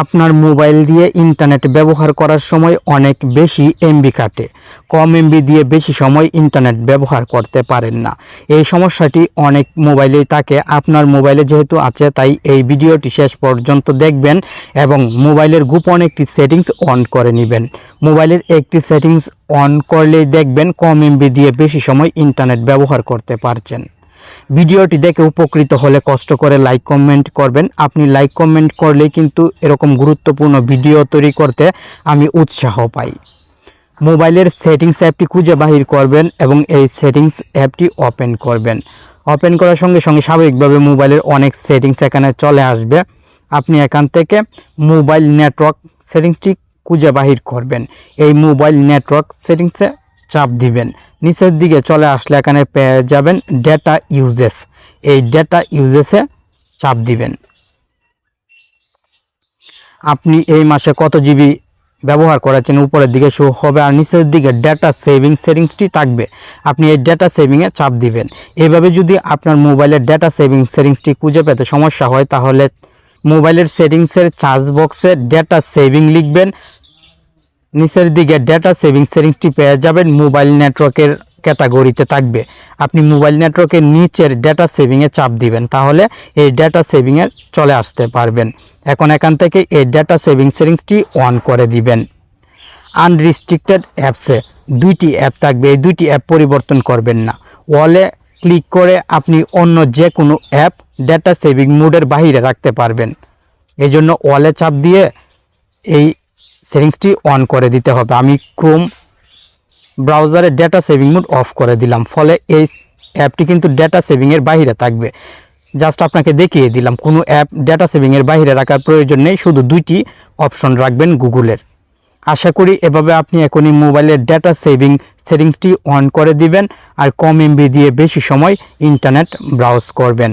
আপনার মোবাইল দিয়ে ইন্টারনেট ব্যবহার করার সময় অনেক বেশি এমবি কাটে। কম এমবি দিয়ে বেশি সময় ইন্টারনেট ব্যবহার করতে পারেন না। এই সমস্যাটি অনেক মোবাইলেই থাকে। আপনার মোবাইলে যেহেতু আছে, তাই এই ভিডিওটি শেষ পর্যন্ত দেখবেন এবং মোবাইলের গোপন একটি সেটিংস অন করে নেবেন। মোবাইলের একটি সেটিংস অন করলেই দেখবেন কম এমবি দিয়ে বেশি সময় ইন্টারনেট ব্যবহার করতে পারছেন। ভিডিওটি দেখে উপকৃত হলে কষ্ট করে লাইক কমেন্ট করবেন। আপনি লাইক কমেন্ট করলেই কিন্তু এরকম গুরুত্বপূর্ণ ভিডিও তৈরি করতে আমি উৎসাহ পাই। মোবাইলের সেটিংস অ্যাপটি খুঁজে বাহির করবেন এবং এই সেটিংস অ্যাপটি ওপেন করবেন। ওপেন করার সঙ্গে সঙ্গে স্বাভাবিকভাবে মোবাইলের অনেক সেটিংস এখানে চলে আসবে। আপনি এখান থেকে মোবাইল নেটওয়ার্ক সেটিংসটি খুঁজে বাহির করবেন। এই মোবাইল নেটওয়ার্ক সেটিংসে চাপ দিবেন। নিচের দিকে চলে আসলে এখানে পেয়ে যাবেন ডেটা ইউজেস এই ডেটা ইউজেসে চাপ দিবেন। আপনি এই মাসে কত জিবি ব্যবহার করেছেন? উপরের দিকে শো হবে আর নিচের দিকে ডেটা সেভিং সেটিংসটি থাকবে। আপনি এই ডেটা সেভিংয়ে চাপ দিবেন। এইভাবে যদি আপনার মোবাইলের ডেটা সেভিং সেটিংসটি খুঁজে পেতে সমস্যা হয়, তাহলে মোবাইলের সেটিংসের চার্জ বক্সে ডেটা সেভিং লিখবেন। নিচের দিকে ডেটা সেভিং সেটিংসটি পেয়ে যাবেন মোবাইল নেটওয়ার্কের ক্যাটাগরিতে থাকবে। আপনি মোবাইল নেটওয়ার্কের নিচের ডেটা সেভিংয়ে চাপ দিবেন, তাহলে এই ডেটা সেভিংয়ে চলে আসতে পারবেন। এখন এখান থেকে এই ডেটা সেভিং সেটিংসটি অন করে দিবেন। আনরিস্ট্রিক্টেড অ্যাপসে দুইটি অ্যাপ থাকবে, এই দুইটি অ্যাপ পরিবর্তন করবেন না। ওয়ালে ক্লিক করে আপনি অন্য যে কোনো অ্যাপ ডেটা সেভিং মোডের বাইরে রাখতে পারবেন। এই জন্য ওয়ালে চাপ দিয়ে এই সেটিংসটি অন করে দিতে হবে। আমি ক্রোম ব্রাউজারে ডেটা সেভিং মোড অফ করে দিলাম। ফলে এই অ্যাপটি কিন্তু ডেটা সেভিংয়ের বাইরে থাকবে। জাস্ট আপনাকে দেখিয়ে দিলাম, কোনো অ্যাপ ডেটা সেভিংয়ের বাইরে রাখার প্রয়োজন নেই, শুধু দুইটি অপশন রাখবেন গুগলের আশা করি এভাবে আপনি এখনই মোবাইলের ডেটা সেভিং সেটিংসটি অন করে দিবেন, আর কম এমবি দিয়ে বেশি সময় ইন্টারনেট ব্রাউজ করবেন।